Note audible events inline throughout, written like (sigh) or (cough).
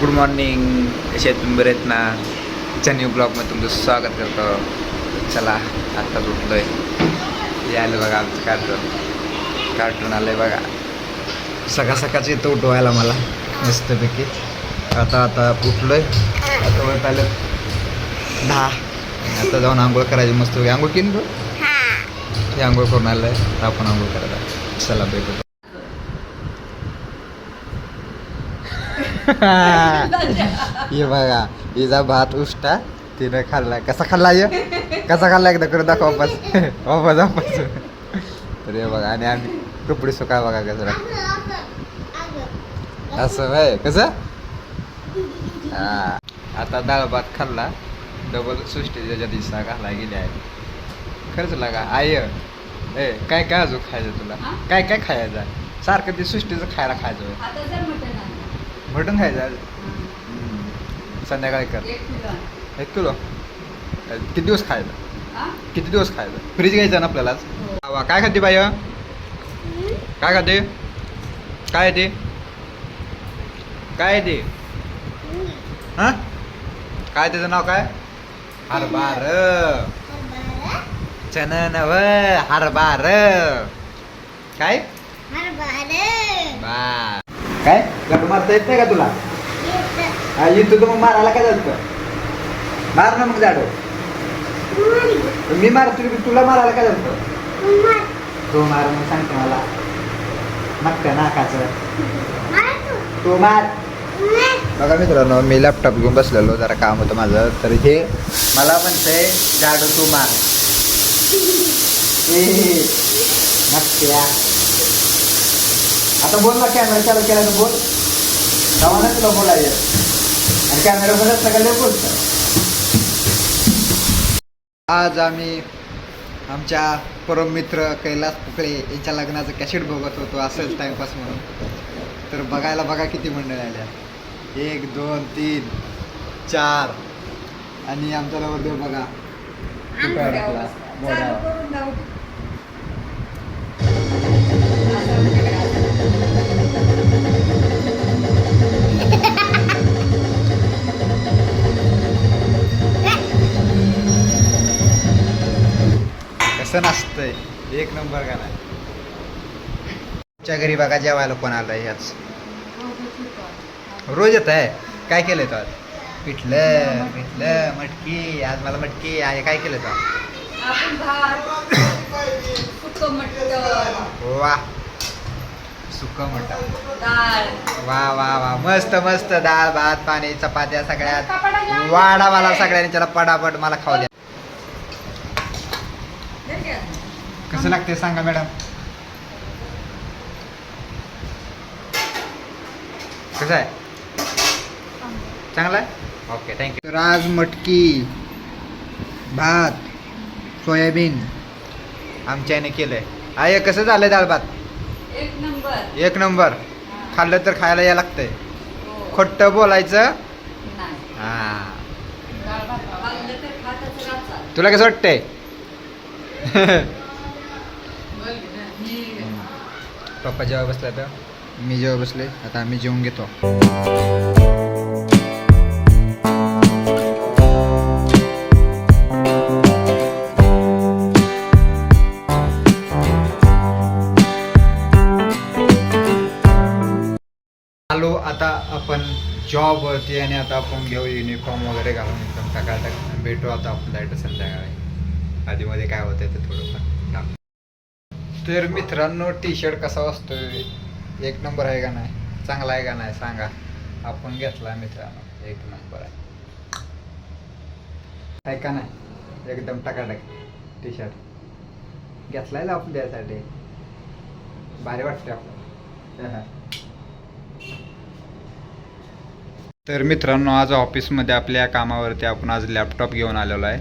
Good morning कसे आहेत तुम्ही बरे आहेत ना आजच्या न्यू ब्लॉगमध्ये तुमचं स्वागत करतो. चला आत्ताच उठलोय हे आलं बघा आमचं कार्टून कार्टून आलं आहे बघा. सकाळ सकाळचं येतं उठवायला मला मस्तपैकी. आता आता उठलोय. आता वळत आलं दहा. आता जाऊन आंघोळ करायची मस्त आंघोळ केली बघ हे. आंघोळ करून आलं आहे आपण आंघोळ करायला. चला भेटू. (laughs) ये बघा हिचा भात उष्टा तिनं खाल्ला. कसा खाल्ला ये? कसा खाल्ला एकदा करून दाखव वापस. (laughs) वापस वापस. तर हे बघा आणि आम्ही कपडे सुका बघा कसं असं वय कसं? हा. आता डाळ भात खाल्ला. डबल सृष्टी त्याच्या दिसा घाला गेली आहे खरंच लागा आय ए काय काय अजून खायचं तुला? हा? काय काय खायचं? सारखं ते सृष्टीचं खायला खायचं मटण खायचं आज. हं. संध्याकाळी कर एक किलो? किती दिवस खायचं? हा? किती दिवस खायचं? फ्रीज घ्यायचं ना आपल्याला हो. वा, काय खाते बाय काय खाते? काय ते? काय ते? हा? काय त्याचं नाव काय? हरबार. चन नव हरबार. काय? बा काय? गट मारता येत नाही का तुला? हा, इथं तर मग मारायला काय झालं मार ना मग जाडो मी मारतो तुला मारायला काय झालं तू मार मग सांगते मला. नक्का नाकाचं. तू मार. बघा मित्रांनो मी लॅपटॉप घेऊन बसलेलो जरा काम होतं माझं. तर हे मला म्हणतंय जाडो तू मार. ए, नक्क्या आता बोल ना कॅमेरा चालू केला तर बोल. तेव्हा ना तुला बोलायचं. आणि कॅमेरा बघत सगळं बोलतं? आज आम्ही आमच्या परम मित्र कैलास पुकळे यांच्या लग्नाचं कॅसेट बघत होतो असंच टाइमपास म्हणून. तर बघायला बघा किती मंडळ आल्या. एक दोन तीन चार. आणि आमचा नवरदेव बघा. कसं नसतंय एक नंबर नाही आमच्या घरी बघा जेवायला कोण आलं ह्याच. रोज येत आहे? काय केलंय तो आज? पिठलं पिठलं मटकी. आज मला मटकी आहे. काय केलं तो? आपण भात सुकं मटण. वा. सुक मटा डाळ वा वा वा. मस्त मस्त डाळ भात पाणी चपात्या सगळ्यात. वाडा मला सगळ्यांनी त्याला पडापट मला खाऊ द्या. कसं लागते सांगा मॅडम? कसं आहे? चांगला आहे? ओके थँक्यू राज मटकी भात सोयाबीन. आमच्याने केलंय. आहे कसं झालंय डाळ भात एक नंबर एक नंबर. खाल्लं तर खायला या लागतंय हो. खोटं बोलायचं. हा. तुला कसं वाटतंय पप्पा जेव्हा बसला तर मी जेव्हा बसले आता आम्ही जेवून घेतो जॉबवरती आणि आता आपण घेऊ युनिफॉर्म वगैरे घालून एकदम टाकाटाक. भेटू आता आपण जायचं संध्याकाळी. आधीमध्ये काय होतंय ते थोडंफार तर मित्रांनो टी शर्ट कसा वाजतोय? एक नंबर आहे का नाही? चांगला आहे का नाही? सांगा. आपण घेतला मित्रांनो एक नंबर आहे. आहे का नाही? एकदम टकाटक टी शर्ट घेतलाय आपण त्यासाठी? भारी वाटते आपल्याला. तर मित्रांनो आज ऑफिसमध्ये आपल्या कामावरती आपण आज लॅपटॉप घेऊन आलेलो आहे.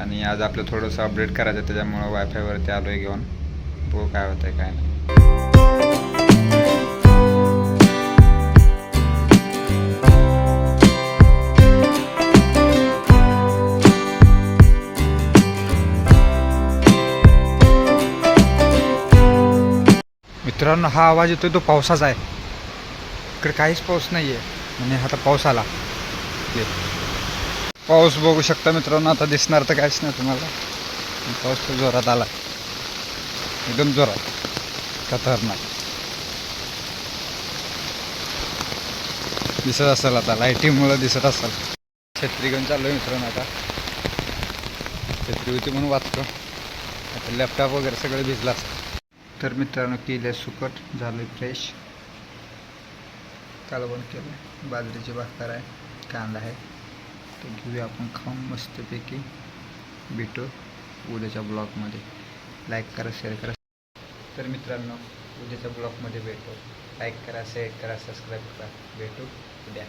आणि आज आपलं थोडंसं अपडेट करायचं आहे, त्याच्यामुळं वायफायवरती आलो आहे घेऊन. बघू काय होतं आहे काय नाही. मित्रांनो हा आवाज येतोय तो पावसाचा आहे. इकडे काहीच पाऊस नाही आहे आणि आता पाऊस आला. पाऊस बघू शकता मित्रांनो आता दिसणार तर काहीच नाही तुम्हाला. पाऊस तर जोरात आला. एकदम जोरात. खतरनाक. दिसत असेल आता लाईटिंगमुळं दिसत असेल. छत्री घेऊन चाललो मित्रांनो आता. छत्री होती म्हणून वाचतो. आता लॅपटॉप वगैरे सगळं भिजलं असतं. तर मित्रांनो केलं सुकट झालं फ्रेश कालवण केलं. बाजरीची भाकर आहे कांदा आहे. तो घेऊया आपण खाऊन मस्तपैकी भेटू उद्याच्या ब्लॉगमध्ये. लाईक करा शेअर करा. तर मित्रांनो उद्याच्या ब्लॉगमध्ये भेटू. लाईक करा शेअर करा सबस्क्राईब करा. भेटू उद्या.